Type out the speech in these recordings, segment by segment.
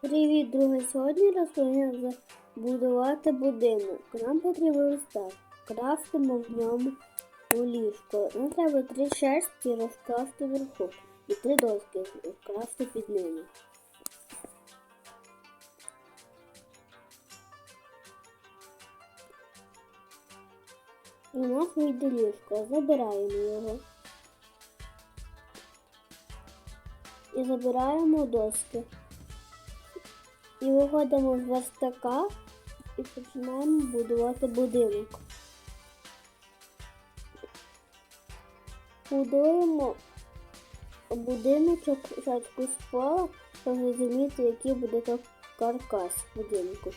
Привіт, друзі! Сьогодні розповім забудувати будинок. Нам потрібен верстак. Крафтимо в ньому у ліжко. Нам треба три шерсті розкласти вверху і три доски розкласти під ними. У нас вийде ліжко. Забираємо його. І забираємо доски. І виходимо з верстака і починаємо будувати будинок. Будуємо будиночок спочатку з пола, щоб зрозуміти, який буде каркас будинку.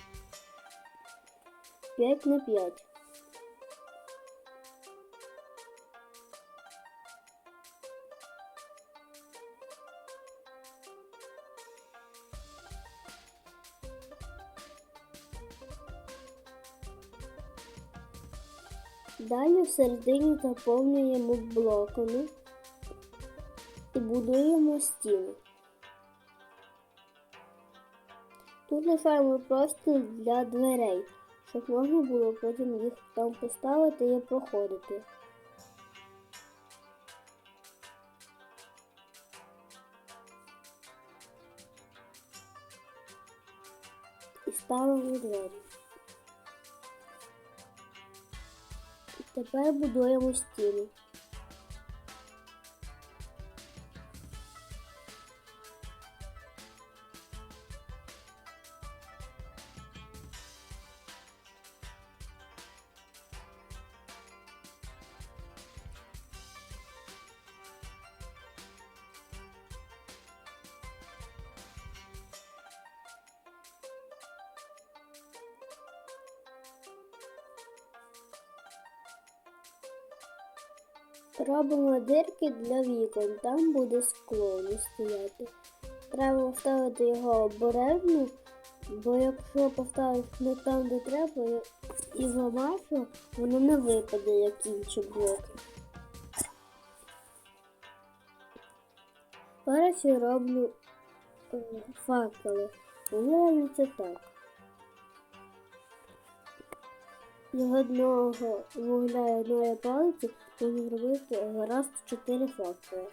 5 на 5. Далі в середині заповнюємо блоками і будуємо стіни. Тут лишаємо простір для дверей, щоб можна було потім їх там поставити і проходити. І ставимо двері. Тепер будуємо стіни. Робимо дирки для вікон, там буде скло не стояти. Треба вставити його обережно, бо якщо поставити не там, де треба, і зламати, воно не випаде, як інші блоки. Я роблю е, факели. Вони робляться так. З одного вугля і одної палиці можна зробити гаразд 4 фактори.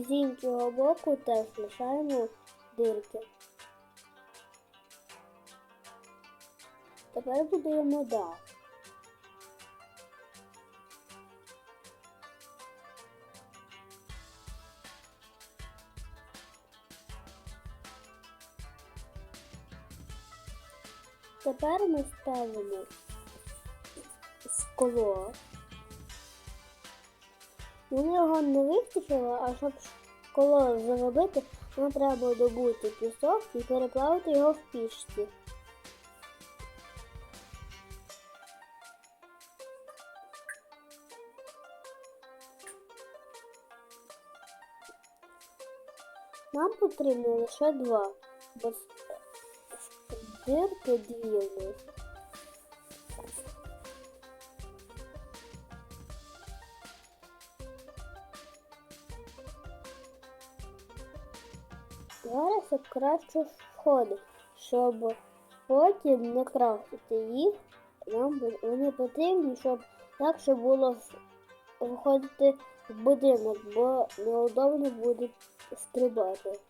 З іншого боку теж лишаємо дирки. Тепер будуємо дах. Тепер ми ставимо скло. Мені його не вистачило, а щоб коло заробити, нам треба добути пісок і переплавити його в пічці. Нам потрібно лише два, бо дирки дві Зараз я краще сходи, щоб потім не крафтити їх. Нам вони потрібні, щоб легше було виходити в будинок, бо неудобно буде стрибати.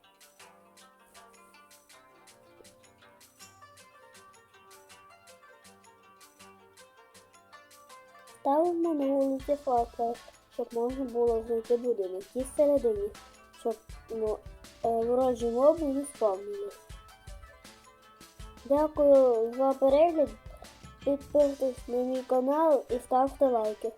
Ставимо на вулиці факел, щоб можна було знайти будинок і всередині, щоб ну, ворожі мови не спавнились. Дякую за перегляд. Підписуйтесь на мій канал і ставте лайки.